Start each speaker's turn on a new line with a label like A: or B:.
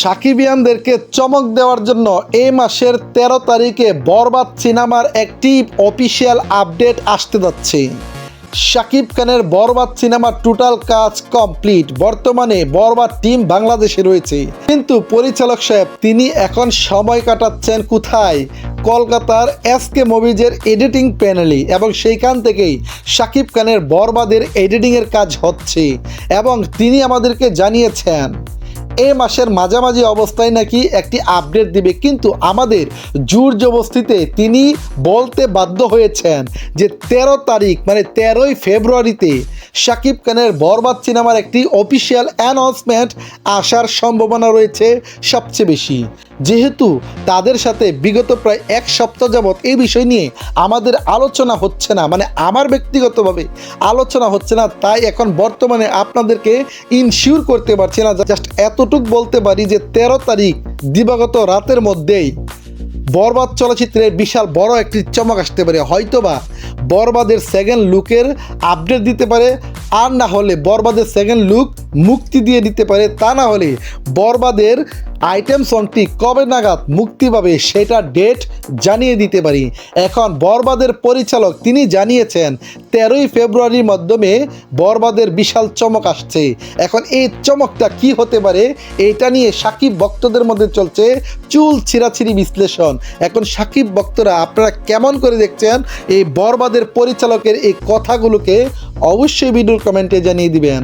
A: সাকিবিয়ানদেরকে চমক দেওয়ার জন্য এই মাসের ১৩ তারিখে বরবাদ সিনেমার একটি অফিসিয়াল আপডেট আসতে যাচ্ছে। শাকিব খানের বরবাদ সিনেমার টোটাল কাজ কমপ্লিট। বর্তমানে বরবাদ টিম বাংলাদেশে রয়েছে। কিন্তু পরিচালক সাহেব, তিনি এখন সময় কাটাচ্ছেন কোথায়? কলকাতার এসকে মুভিজের এডিটিং প্যানেলে এবং সেইখান থেকেই শাকিব খানের বরবাদের এডিটিংয়ের কাজ হচ্ছে এবং তিনি আমাদেরকে জানিয়েছেন। এ মাসের মাঝামাঝি অবস্থায় নাকি একটি আপডেট দিবে। কিন্তু আমাদের জোর জবস্থিতে তিনি বলতে বাধ্য হয়েছেন যে তেরো তারিখ মানে তেরোই ফেব্রুয়ারিতে শাকিব খানের বরবাদ সিনেমার একটি অফিসিয়াল অ্যানাউন্সমেন্ট আসার সম্ভাবনা রয়েছে সবচেয়ে বেশি। যেহেতু তাদের সাথে বিগত প্রায় এক সপ্তাহ যাবৎ এই বিষয় নিয়ে আমাদের আলোচনা হচ্ছে না মানে আমার ব্যক্তিগতভাবে আলোচনা হচ্ছে না, তাই এখন বর্তমানে আপনাদেরকে ইনশিওর করতে পারছি না। জাস্ট এতটুক বলতে পারি যে তেরো তারিখ দিবাগত রাতের মধ্যেই বরবাদ চলচ্চিত্রের বিশাল বড় একটি চমক আসতে পারে। হয়তোবা বরবাদের সেকেন্ড লুকের আপডেট দিতে পারে, আর না হলে বরবাদের সেকেন্ড লুক মুক্তি দিয়ে দিতে পারে। তা না হলে বরবাদের আইটেম সংটি কবে নাগাদ মুক্তি পাবে সেটা ডেট জানিয়ে দিতে পারি। এখন বরবাদের পরিচালক তিনি জানিয়েছেন, তেরোই ফেব্রুয়ারির মাধ্যমে বরবাদের বিশাল চমক আসছে। এখন এই চমকটা কি হতে পারে, এটা নিয়ে সাকিব ভক্তদের মধ্যে চলছে চুল ছিঁড়াছিঁড়ি বিশ্লেষণ। এখন সাকিব ভক্তরা আপনারা কেমন করে দেখছেন এই বরবাদের পরিচালকের এই কথাগুলোকে অবশ্যই ভিডিও কমেন্টে জানিয়ে দিবেন।